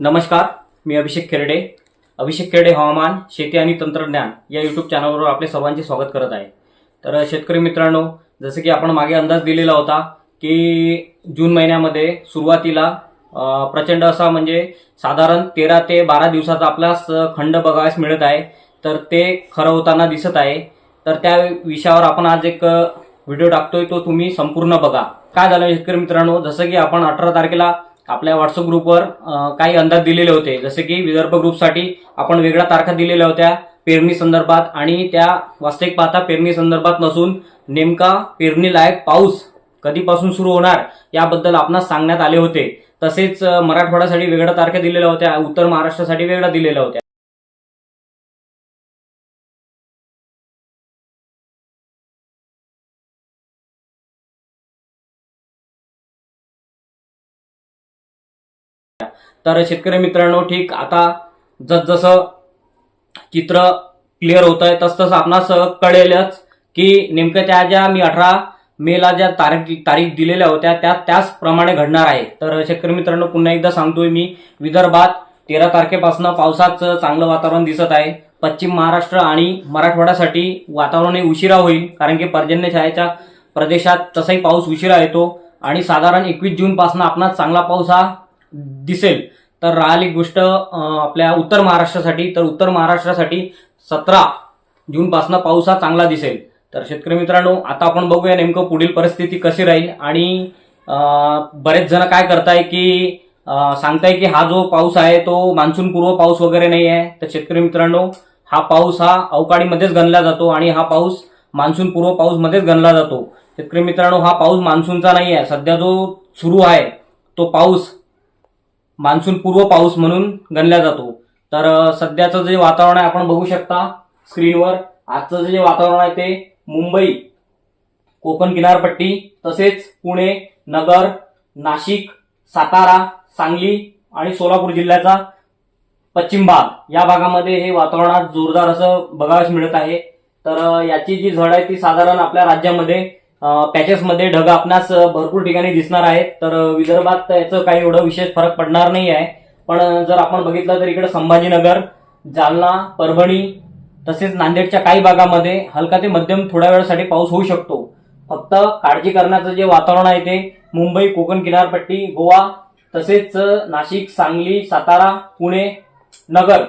नमस्कार मी अभिषेक खेरडे. अभिषेक खेरडे हवामान शेती आणि तंत्रज्ञान या यूट्यूब चॅनलवर आपले सर्वांचे स्वागत करत आहे. तर शेतकरी मित्रांनो जसं की आपण मागे अंदाज दिलेला होता की जून महिन्यामध्ये सुरुवातीला प्रचंड असा म्हणजे साधारण तेरा ते बारा दिवसाचा आपला खंड बघायला मिळत आहे. तर ते खरं होताना दिसत आहे. तर त्या विषयावर आपण आज एक व्हिडिओ टाकतोय तो तुम्ही संपूर्ण बघा. काय झालं शेतकरी मित्रांनो? जसं की आपण अठरा तारखेला आपल्या व्हॉट्सअप ग्रुपवर काही अंदाज दिलेले होते. जसे की विदर्भ ग्रुपसाठी आपण वेगळ्या तारखा दिलेल्या होत्या पेरणी संदर्भात आणि त्या वास्तविक पाहता पेरणी संदर्भात नसून नेमका पेरणीलायक पाऊस कधीपासून सुरू होणार याबद्दल आपणास सांगण्यात आले होते. तसेच मराठवाड्यासाठी वेगळ्या तारखा दिलेल्या होत्या उत्तर महाराष्ट्रासाठी वेगळ्या दिलेल्या होत्या. तर शेतकरी मित्रांनो ठीक आता जसजसं चित्र क्लिअर होत आहे तसतसं आपणास कळेलच की नेमकं त्या ज्या मी अठरा मेला ज्या तारीख तारीख दिलेल्या होत्या त्या त्याचप्रमाणे घडणार आहे. तर शेतकरी मित्रांनो पुन्हा एकदा सांगतोय मी विदर्भात तेरा तारखेपासून पावसाचं चांगलं वातावरण दिसत आहे. पश्चिम महाराष्ट्र आणि मराठवाड्यासाठी वातावरण हे उशिरा होईल कारण की पर्जन्यछायाच्या प्रदेशात तसाही पाऊस उशिरा येतो. आणि साधारण एकवीस जूनपासून आपणास चांगला पाऊस हा दिसेल. तर राहिली गोष्ट आपल्या उत्तर महाराष्ट्रासाठी. तर उत्तर महाराष्ट्रासाठी सतरा जूनपासून पाऊस हा चांगला दिसेल. तर शेतकरी मित्रांनो आता आपण बघूया नेमकं पुढील परिस्थिती कशी राहील आणि बरेच जण काय करताय की सांगताय की हा जो पाऊस आहे तो मान्सून पूर्व पाऊस वगैरे नाही आहे. तर शेतकरी मित्रांनो हा पाऊस हा अवकाळीमध्येच गणला जातो आणि हा पाऊस मान्सून पूर्व गणला जातो. शेतकरी मित्रांनो हा पाऊस मान्सूनचा नाही आहे. सध्या जो सुरू आहे तो पाऊस मान्सून पूर्व पाऊस म्हणून गणला जातो. तर सध्याचं जे वातावरण आहे आपण बघू शकता स्क्रीनवर. आजचं जे वातावरण आहे ते मुंबई कोकण किनारपट्टी तसेच पुणे नगर नाशिक सातारा सांगली आणि सोलापूर जिल्ह्याचा पश्चिम भाग. या भागामध्ये हे वातावरणात जोरदार असं बघावयास मिळत आहे. तर याची जी झड आहे ती साधारण आपल्या राज्यामध्ये पॅचेसमध्ये ढग आपणास भरपूर ठिकाणी दिसणार आहेत. तर विदर्भात याचं काही एवढं विशेष फरक पडणार नाही आहे. पण जर आपण बघितलं तर इकडे संभाजीनगर जालना परभणी तसेच नांदेडच्या काही भागामध्ये हलका ते मध्यम थोड्या वेळासाठी पाऊस होऊ शकतो. फक्त काळजी करण्याचं जे वातावरण आहे ते मुंबई कोकण किनारपट्टी गोवा तसेच नाशिक सांगली सातारा पुणे नगर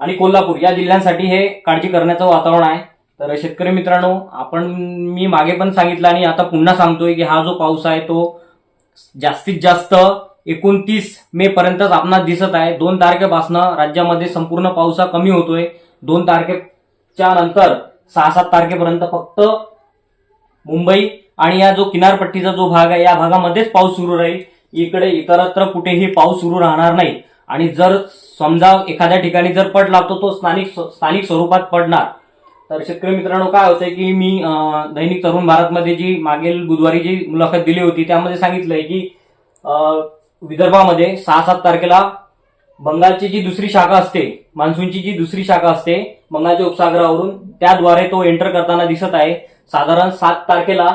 आणि कोल्हापूर या जिल्ह्यांसाठी हे काळजी करण्याचं वातावरण आहे. तर शेतकरी मित्रांनो आपण मी मागे पण सांगितलं आणि आता पुन्हा सांगतोय की हा जो पाऊस आहे तो जास्तीत जास्त एकोणतीस मे पर्यंतच आपणास दिसत आहे. दोन तारखेपासून राज्यामध्ये संपूर्ण पाऊस हा कमी होतोय. दोन तारखेच्या नंतर सहा सात तारखेपर्यंत फक्त मुंबई आणि या जो किनारपट्टीचा जो भाग आहे या भागामध्येच पाऊस सुरू राहील. इकडे इतरत्र कुठेही पाऊस सुरू राहणार नाही. आणि जर समजा एखाद्या ठिकाणी जर पडला तर तो स्थानिक स्थानिक स्वरूपात पडणार. तर शेतकरी मित्रांनो काय होतंय की मी दैनिक तरुण भारतमध्ये जी मागील बुधवारी जी मुलाखत दिली होती त्यामध्ये सांगितलंय की विदर्भामध्ये सहा सात तारखेला बंगालची जी दुसरी शाखा असते मान्सूनची जी दुसरी शाखा असते बंगालच्या उपसागरावरून त्याद्वारे तो एंटर करताना दिसत आहे. साधारण सात तारखेला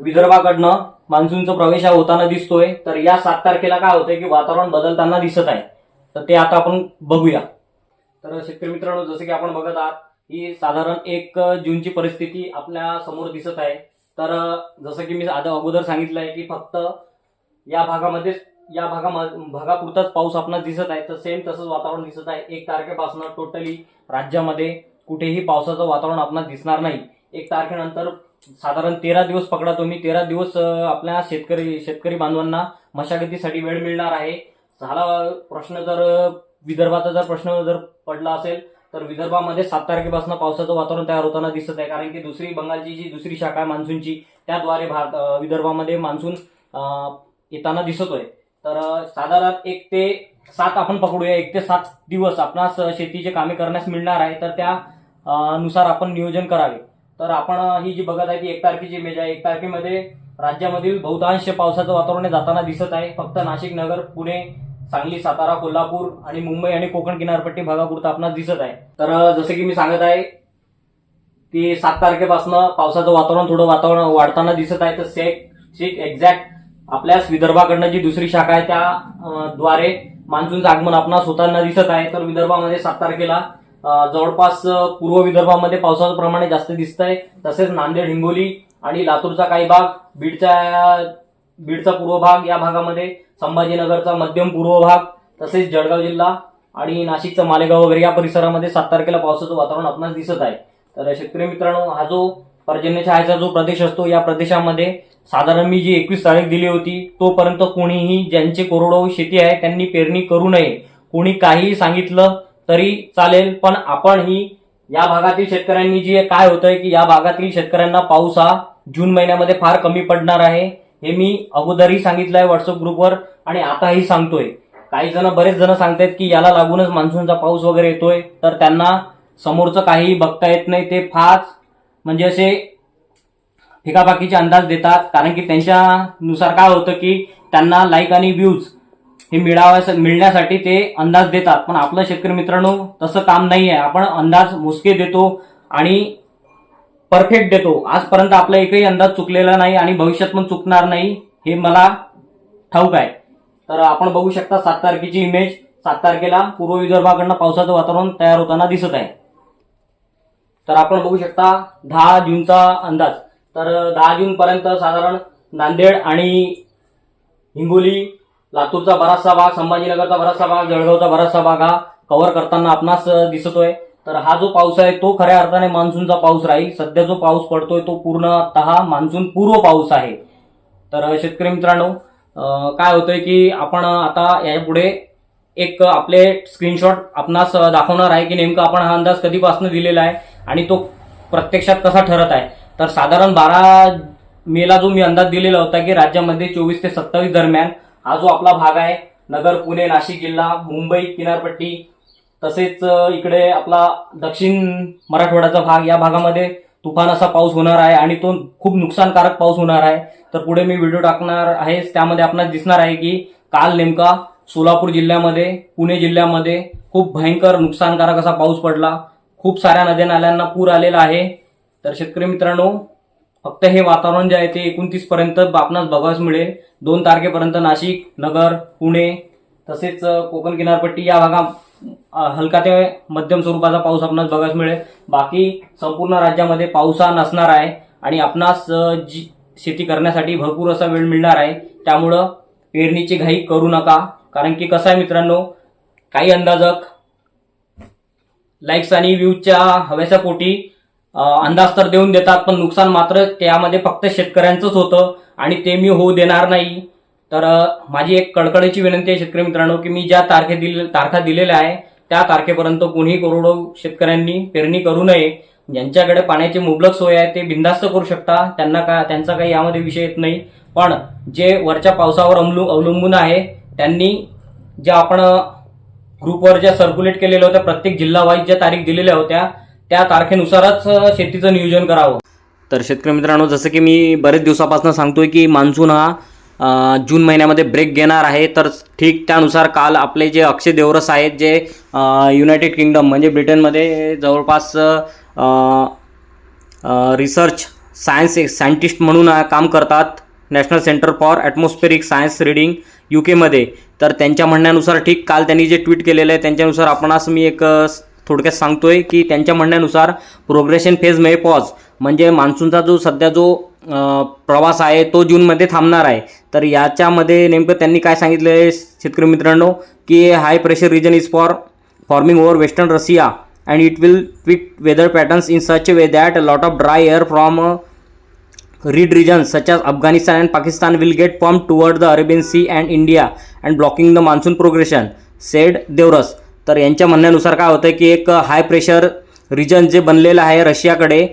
विदर्भाकडनं मान्सूनचा प्रवेश हा होताना दिसतोय. तर या सात तारखेला काय होतंय की वातावरण बदलताना दिसत आहे. तर ते आता आपण बघूया. तर शेतकरी मित्रांनो जसं की आपण बघत आहात ही साधारण एक जूनची परिस्थिती आपल्यासमोर दिसत आहे. तर जसं की मी आता अगोदर सांगितलं आहे की फक्त या भागामध्ये या भागामध्ये भागापुरताच पाऊस आपणास दिसत आहे. तर सेम तसंच वातावरण दिसत आहे. एक तारखेपासून टोटली राज्यामध्ये कुठेही पावसाचं वातावरण आपणास दिसणार नाही. एक तारखेनंतर साधारण तेरा दिवस पकडा तुम्ही. तेरा दिवस आपल्या शेतकरी शेतकरी बांधवांना मशागतीसाठी वेळ मिळणार आहे. झाला प्रश्न जर विदर्भाचा जर प्रश्न जर पडला असेल तर विदर्भामध्ये सात तारखेपासून पावसाचं वातावरण तयार होताना दिसत आहे. कारण की दुसरी बंगालची जी दुसरी शाखा आहे मान्सूनची त्याद्वारे भारत विदर्भामध्ये मान्सून येताना दिसतोय. तर साधारण एक ते सात आपण पकडूया. एक ते सात दिवस आपणास शेतीचे कामे करण्यास मिळणार आहे तर त्या नुसार आपण नियोजन करावे. तर आपण ही जी बघत आहे ती एक तारखेची इमेज आहे. एक तारखेमध्ये राज्यामधील बहुतांश पावसाचं वातावरण जाताना दिसत आहे. फक्त नाशिक नगर पुणे सांगली सातारा कोल्हापूर आणि मुंबई आणि कोकण किनारपट्टी भागापुरता आपणास दिसत आहे. तर जसं की मी सांगत आहे की सात तारखेपासून पावसाचं वातावरण थोडं वातावरण वाढताना दिसत आहे. तर से एक्झॅक्ट आपल्यास विदर्भाकडनं जी दुसरी शाखा आहे त्या द्वारे मान्सूनचं आगमन आपणास होताना दिसत आहे. तर विदर्भामध्ये सात तारखेला जवळपास पूर्व विदर्भामध्ये पावसाचं प्रमाण जास्त दिसत आहे तसेच नांदेड हिंगोली आणि लातूरचा काही भाग बीडच्या बीडचा पूर्व भाग या भागामध्ये संभाजीनगरचा मध्यम पूर्व भाग तसेच जळगाव जिल्हा आणि नाशिकचा मालेगाव वगैरे या परिसरामध्ये सात तारखेला पावसाचं वातावरण आपणास दिसत आहे. तर शेतकरी मित्रांनो हा जो पर्जन्य छायाचा जो प्रदेश असतो या प्रदेशामध्ये साधारण मी जी एकवीस तारीख दिली होती तोपर्यंत कोणीही ज्यांचे कोरडवाहू शेती आहे त्यांनी पेरणी करू नये. कोणी काहीही सांगितलं तरी चालेल पण आपण ही या भागातील शेतकऱ्यांनी जी काय होतंय की या भागातील शेतकऱ्यांना पाऊस हा जून महिन्यामध्ये फार कमी पडणार आहे. हे मी अगोदरही सांगितलंय व्हॉट्सअप ग्रुपवर आणि आताही सांगतोय. काही जण बरेच जण सांगतायत की याला लागूनच मान्सूनचा पाऊस वगैरे येतोय तर त्यांना समोरचं काहीही बघता येत नाही ते फार म्हणजे असे फिकाफाकीचे अंदाज देतात. कारण की त्यांच्यानुसार काय होतं की त्यांना लाईक आणि व्ह्यूज हे मिळाव्या मिळण्यासाठी ते अंदाज देतात. पण आपलं शेतकरी मित्रांनो तसं काम नाही आहे आपण अंदाज मोजके देतो आणि परफेक्ट देतो. आजपर्यंत आपला एकही अंदाज चुकलेला नाही आणि भविष्यात पण चुकणार नाही हे मला ठाऊक आहे. तर आपण बघू शकता सात तारखेची इमेज सात तारखेला पूर्व विदर्भाकडनं पावसाचं वातावरण तयार होताना दिसत आहे. तर आपण बघू शकता दहा जूनचा अंदाज. तर दहा जूनपर्यंत साधारण नांदेड आणि हिंगोली लातूरचा बराचसा भाग संभाजीनगरचा बराचसा भाग जळगावचा बराचसा भाग हा कव्हर करताना आपणास दिसतोय. तर हा जो पाऊस आहे तो खऱ्या अर्थाने मान्सूनचा पाऊस राहील. सध्या जो पाऊस पडतोय तो पूर्णतः मान्सून पूर्व पाऊस आहे. तर शेतकरी मित्रांनो काय होतंय की आपण आता यापुढे एक आपले स्क्रीनशॉट आपणास दाखवणार आहे की नेमकं आपण हा अंदाज कधीपासून दिलेला आहे आणि तो प्रत्यक्षात कसा ठरत आहे. तर साधारण बारा मेला जो मी अंदाज दिलेला होता की राज्यामध्ये चोवीस ते सत्तावीस दरम्यान हा जो आपला भाग आहे नगर पुणे नाशिक जिल्हा मुंबई किनारपट्टी तसेच इकडे आपला दक्षिण मराठवाड्याचा भाग या भागामध्ये तुफान असा पाऊस होणार आहे आणि तो खूप नुकसानकारक पाऊस होणार आहे. तर पुढे मी व्हिडिओ टाकणार आहे. त्यामध्ये आपल्याला दिसणार आहे की काल नेमका सोलापूर जिल्ह्यामध्ये पुणे जिल्ह्यामध्ये खूप भयंकर नुकसानकारक असा पाऊस पडला. खूप साऱ्या नद्या नाल्यांना पूर आलेला आहे. तर शेतकरी मित्रांनो फक्त हे वातावरण जे आहे ते एकोणतीस पर्यंत आपणास बघायला मिळेल. दोन तारखेपर्यंत नाशिक नगर पुणे तसेच कोकण किनारपट्टी या भागात हलका ते मध्यम स्वरूपाचा पाऊस आपणास बघायला मिळेल. बाकी संपूर्ण राज्यामध्ये पाऊस हा नसणार आहे आणि आपणास जी शेती करण्यासाठी भरपूर असा वेळ मिळणार आहे. त्यामुळं पेरणीची घाई करू नका. कारण की कसं आहे मित्रांनो काही अंदाजक लाईक्स आणि व्ह्यूजच्या हव्याच्या पोटी अंदाज तर देऊन देतात पण नुकसान मात्र त्यामध्ये फक्त शेतकऱ्यांचंच होतं आणि ते मी होऊ देणार नाही. तर माझी एक कडकडीची विनंती आहे शेतकरी मित्रांनो की मी ज्या तारखे दिल तारखा दिलेल्या आहे त्या तारखेपर्यंत कोणीही करोडो शेतकऱ्यांनी पेरणी करू नये. ज्यांच्याकडे पाण्याची मुबलक सोय आहे ते बिंदास्त करू शकता. त्यांना का त्यांचा काही यामध्ये विषय येत नाही. पण जे वरच्या पावसावर अवलू अवलंबून आहे त्यांनी ज्या आपण ग्रुपवर ज्या सर्क्युलेट केलेल्या होत्या प्रत्येक जिल्हावाईज ज्या तारीख दिलेल्या होत्या त्या तारखेनुसारच शेतीचं नियोजन करावं. तर शेतकरी मित्रांनो जसं की मी बरेच दिवसापासून सांगतोय की मान्सून हा जून महिन्यामध्ये ब्रेक घेणार आहे. तर ठीक त्यानुसार काल आपले जे अक्षय देवरस आहेत जे युनायटेड किंगडम म्हणजे ब्रिटनमध्ये जवळपास रिसर्च सायन्स सायंटिस्ट म्हणून काम करतात. National centre for atmospheric science Reading U केमध्ये तर त्यांच्या म्हणण्यानुसार ठीक काल त्यांनी जे ट्विट केलेलं आहे त्यांच्यानुसार आपणास मी एक थोडक्यात सांगतोय की त्यांच्या म्हणण्यानुसार प्रोग्रेशन फेज मे पॉज म्हणजे मान्सूनचा जो सध्या जो प्रवास आहे तो जूनमध्ये थांबणार आहे. तर याच्यामध्ये नेमकं त्यांनी काय सांगितलं आहे शेतकरी मित्रांनो की high pressure region is for forming over western Russia and it will tweak weather patterns in such way that lot of dry air from arid regions such as Afghanistan and Pakistan will get pump toward the Arabian sea and India and blocking the monsoon progression said Deoras तर यांच्या म्हणण्यानुसार काय होतं की एक हाय pressure region जे बनलेलं आहे रशियाकडे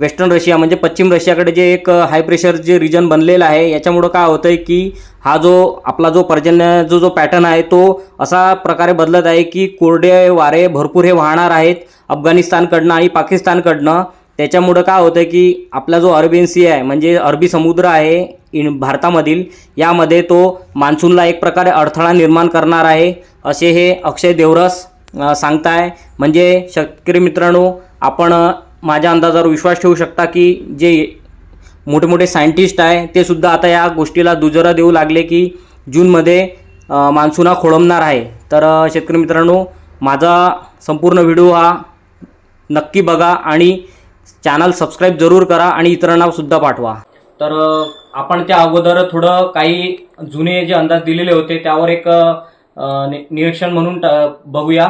वेस्टर्न रशिया म्हणजे पश्चिम रशियाकडे जे एक हाय प्रेशर जे रिजन बनलेलं आहे याच्यामुळं काय होतं आहे की हा जो आपला जो पर्जन्य जो जो पॅटर्न आहे तो असा प्रकारे बदलत आहे की कोरडे वारे भरपूर हे वाहणार आहेत अफगाणिस्तानकडनं आणि पाकिस्तानकडनं. त्याच्यामुळं काय होतं की आपला जो अरबियन सी आहे म्हणजे अरबी समुद्र आहे इन भारतामधील यामध्ये तो मान्सूनला एक प्रकारे अडथळा निर्माण करणार आहे असे हे अक्षय देवरस सांगताय. म्हणजे शेतकरी मित्रांनो आपण माझ्या अंदाजावर विश्वास ठेवू शकता की जे मोठे मोठे सायंटिस्ट आहे ते सुद्धा आता या गोष्टीला दुजोरा देऊ लागले की जूनमध्ये मान्सून हा खोळंबणार आहे. तर शेतकरी मित्रांनो माझा संपूर्ण व्हिडिओ हा नक्की बघा आणि चॅनल सबस्क्राईब जरूर करा आणि इतरांना सुद्धा पाठवा. तर आपण त्या अगोदर थोडं काही जुने जे अंदाज दिलेले होते त्यावर एक नि- निरीक्षण म्हणून ट- बघूया.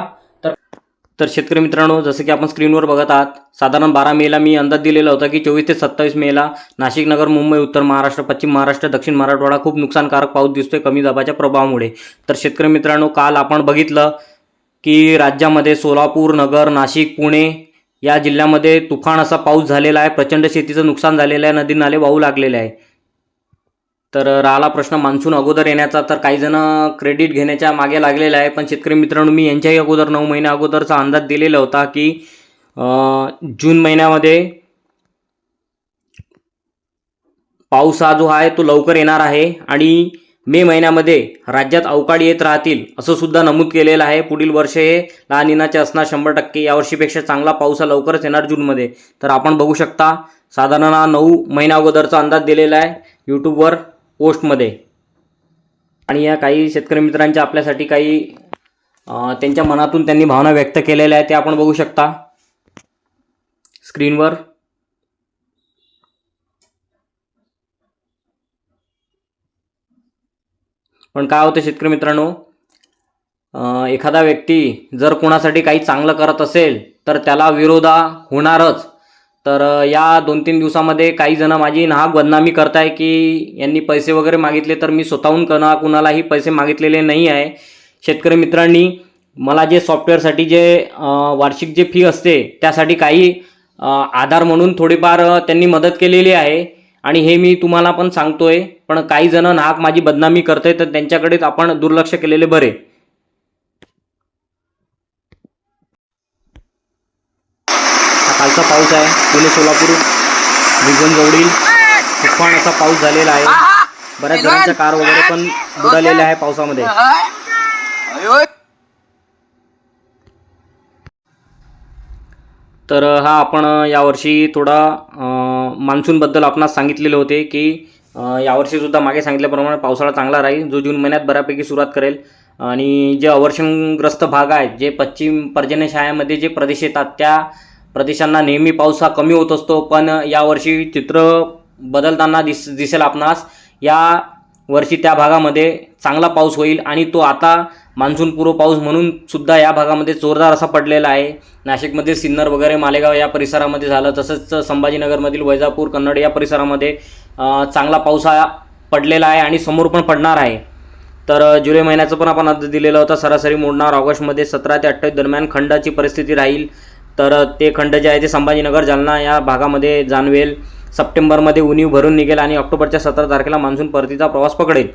तर शेतकरी मित्रांनो जसं की आपण स्क्रीनवर बघत आहात साधारण बारा मेला मी अंदाज दिलेला होता की चोवीस ते सत्तावीस मेला नाशिक नगर मुंबई उत्तर महाराष्ट्र पश्चिम महाराष्ट्र दक्षिण मराठवाडा खूप नुकसानकारक पाऊस दिसतोय कमी दाबाच्या प्रभावामुळे. तर शेतकरी मित्रांनो काल आपण बघितलं की राज्यामध्ये सोलापूर नगर नाशिक पुणे या जिल्ह्यामध्ये तुफान असा पाऊस झालेला आहे प्रचंड शेतीचं नुकसान झालेलं आहे नदी नाले वाहू लागलेले आहे. तर राहिला प्रश्न मान्सून अगोदर येण्याचा. तर काही जण क्रेडिट घेण्याच्या मागे लागलेला आहे पण शेतकरी मित्रांनो मी यांच्याही अगोदर नऊ महिन्या अगोदरचा अंदाज दिलेला होता की जून महिन्यामध्ये पाऊस हा जो आहे तो लवकर येणार आहे. आणि मे महिन्यामध्ये राज्यात अवकाळी येत राहतील असं सुद्धा नमूद केलेलं आहे. पुढील वर्ष हे लहान इनाचे असणार शंभर टक्के. यावर्षीपेक्षा चांगला पाऊस हा लवकरच येणार जूनमध्ये. तर आपण बघू शकता. साधारण हा नऊ महिन्या अगोदरचा अंदाज दिलेला आहे. यूट्यूबवर पोस्टमध्ये. आणि या काही शेतकरी मित्रांच्या आपल्यासाठी काही त्यांच्या मनातून त्यांनी भावना व्यक्त केलेल्या आहेत ते आपण बघू शकता. स्क्रीनवर. पण काय होतं शेतकरी मित्रांनो एखादा व्यक्ती जर कोणासाठी काही चांगलं करत असेल तर त्याला विरोधा होणारच. तर या दोन तीन दिवसामध्ये काही जण माझी नाहक बदनामी करताय की यांनी पैसे वगैरे मागितले तर मी स्वतःहून कणा कुणालाही पैसे मागितलेले नाही आहे. शेतकरी मित्रांनी मला जे सॉफ्टवेअरसाठी जे वार्षिक जे फी असते त्यासाठी काही आधार म्हणून थोडीफार त्यांनी मदत केलेली आहे. आणि हे मी तुम्हाला पण सांगतोय पण काही जण नाहक माझी बदनामी करते तर त्यांच्याकडेच आपण दुर्लक्ष केलेले बरे. कालचा पाऊस आहे. पुणे सोलापूर विजन जवळील तुफान असा पाऊस झालेला आहे. बऱ्याच जणांच्या कार वगैरे पण बुडालेल्या आहे पावसामध्ये. तर हा आपण यावर्षी थोडा मान्सूनबद्दल आपणास सांगितलेले होते की यावर्षीसुद्धा मागे सांगितल्याप्रमाणे पावसाळा चांगला राहील जो जून महिन्यात बऱ्यापैकी सुरुवात करेल. आणि जे अवर्षणग्रस्त भाग आहेत जे पश्चिम पर्जन्यछायामध्ये जे प्रदेश येतात त्या प्रदेशांना नेहमी पाऊस हा कमी होत असतो पण यावर्षी चित्र बदलताना दिस दिसेल आपणास. या वर्षी त्या भागामध्ये चांगला पाऊस होईल आणि तो आता मान्सूनपूर्व पाऊस म्हणून सुद्धा या भागामध्ये जोरदार असा पडलेला आहे. नाशिकमध्ये सिन्नर वगैरे मालेगाव या परिसरामध्ये झालं. तसंच संभाजीनगरमधील वैजापूर कन्नड या परिसरामध्ये चांगला पाऊस हा पडलेला आहे आणि समोर पण पडणार आहे. तर जुलै महिन्याचं पण आपण अंदाज दिलेला होता. सरासरी मोडणार ऑगस्टमध्ये सतरा ते अठ्ठावीस दरम्यान खंडाची परिस्थिती राहील. तर ते खंड जे आहे ते संभाजीनगर जालना या भागामध्ये जाणवेल. सप्टेंबरमध्ये उणीव भरून निघेल आणि ऑक्टोबरच्या सतरा तारखेला मान्सून परतीचा प्रवास पकडेल.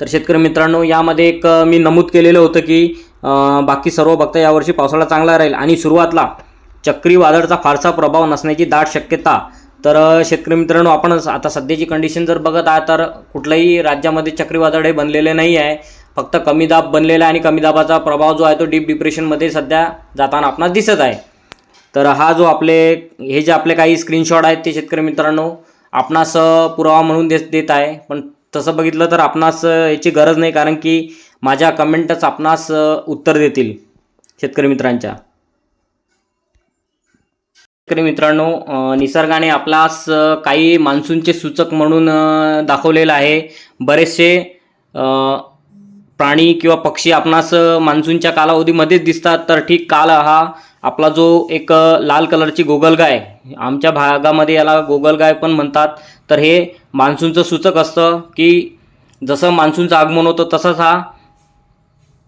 तर शेतकरी मित्रांनो यामध्ये एक मी नमूद केलेलं होतं की बाकी सर्व बघता यावर्षी पावसाळा चांगला राहील आणि सुरुवातला चक्रीवादळाचा फारसा प्रभाव नसण्याची दाट शक्यता. तर शेतकरी मित्रांनो आपण आता सध्याची कंडिशन जर बघत आहात तर कुठल्याही राज्यामध्ये चक्रीवादळ हे बनलेले नाही आहे. फक्त कमी दाब बनलेला आहे आणि कमी दाबाचा प्रभाव जो आहे तो डीप डिप्रेशनमध्ये सध्या जाताना आपणास दिसत आहे. तर हा जो आपले हे जे आपले काही स्क्रीनशॉट आहेत ते शेतकरी मित्रांनो आपणास पुरावा म्हणून देत देत आहे. पण तसं बघितलं तर आपणास याची गरज नाही कारण की माझ्या कमेंटच आपणास उत्तर देतील शेतकरी मित्रांच्या. शेतकरी मित्रांनो निसर्गाने आपलास काही मान्सूनचे सूचक म्हणून दाखवलेलं आहे. बरेचसे प्राणी किंवा पक्षी आपणास मान्सूनच्या कालावधीमध्येच दिसतात तर ठीक काल हा आपला जो एक लाल कलरची गोगलगाय आमच्या भागामध्ये याला गोगलगाय पण म्हणतात. तर हे मान्सूनचं सूचक असतं की जसं मान्सूनचं आगमन होतं तसंच हा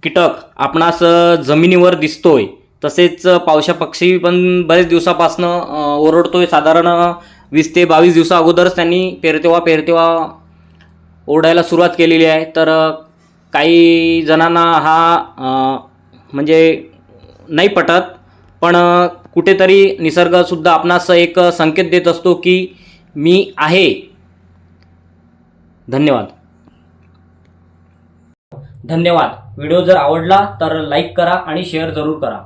कीटक आपणास जमिनीवर दिसतोय. तसेच पावशा पावसा पक्षी पण बरेच दिवसापासनं ओरडतोय. साधारण वीस ते बावीस दिवसा अगोदरच त्यांनी पेरतेवा पेरतेवा ओरडायला सुरुवात केलेली आहे. तर काही जणांना हा म्हणजे नाही पटत पण कुठेतरी निसर्गसुद्धा आपणास एक संकेत देत असतो की मी आहे. धन्यवाद. धन्यवाद. व्हिडिओ जर आवडला तर लाईक करा आणि शेअर जरूर करा.